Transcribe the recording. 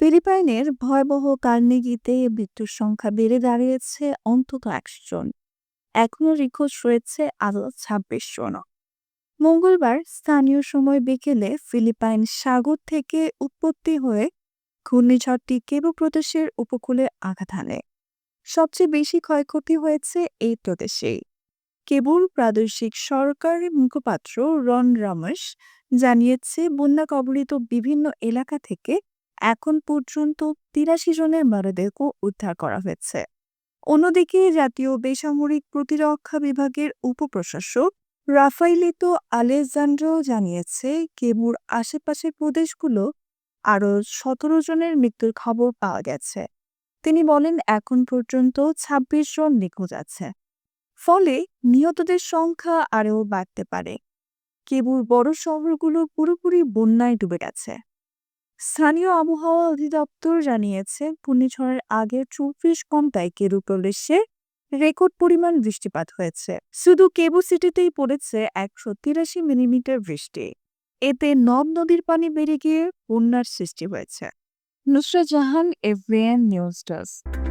ফিলিপাইনের ভয়াবহ কার্নেগিতে মৃত্যুর সংখ্যা বেড়ে দাঁড়িয়েছে অন্তত একশো জন এখনও নিখোঁজ রয়েছে আরও ছাব্বিশ জন মঙ্গলবার স্থানীয় সময় বিকেলে ফিলিপাইন সাগর থেকে উৎপত্তি হয়ে ঘূর্ণিঝড়টি কেবু প্রদেশের উপকূলে আঘাত হানে। সবচেয়ে বেশি ক্ষয়ক্ষতি হয়েছে এই প্রদেশেই। কেবল প্রাদেশিক সরকারি মুখপাত্র রন রামস জানিয়েছে, বন্যা কবলিত বিভিন্ন এলাকা থেকে এখন পর্যন্ত তিরাশি জনের মরদেহ উদ্ধার করা হয়েছে। অন্যদিকে জাতীয় বেসামরিক প্রতিরক্ষা বিভাগের উপপ্রশাসক রাফাইলিতো আলেজান্ড্রো জানিয়েছে, কেবুর আশেপাশের প্রদেশগুলো আরও সতেরো জনের মৃত্যুর খবর পাওয়া গেছে। তিনি বলেন, এখন পর্যন্ত ২৬ জন নিখোঁজ আছে। ফলে নিহতদের সংখ্যা আরও বাড়তে পারে। কেবুর বড় শহরগুলো পুরোপুরি বন্যায় ডুবে গেছে। স্থানীয় আবহাওয়া অধিদপ্তর জানিয়েছে, ঘূর্ণিঝড়ের আগে চব্বিশ ঘন্টায় কেরু প্রদেশে রেকর্ড পরিমাণ বৃষ্টিপাত হয়েছে। শুধু কেবু সিটিতেই পড়েছে একশো তিরাশি মিলিমিটার বৃষ্টি। এতে নদ নদীর পানি বেড়ে গিয়ে বন্যার সৃষ্টি হয়েছে। Nusrat Jahan, FBN news desk.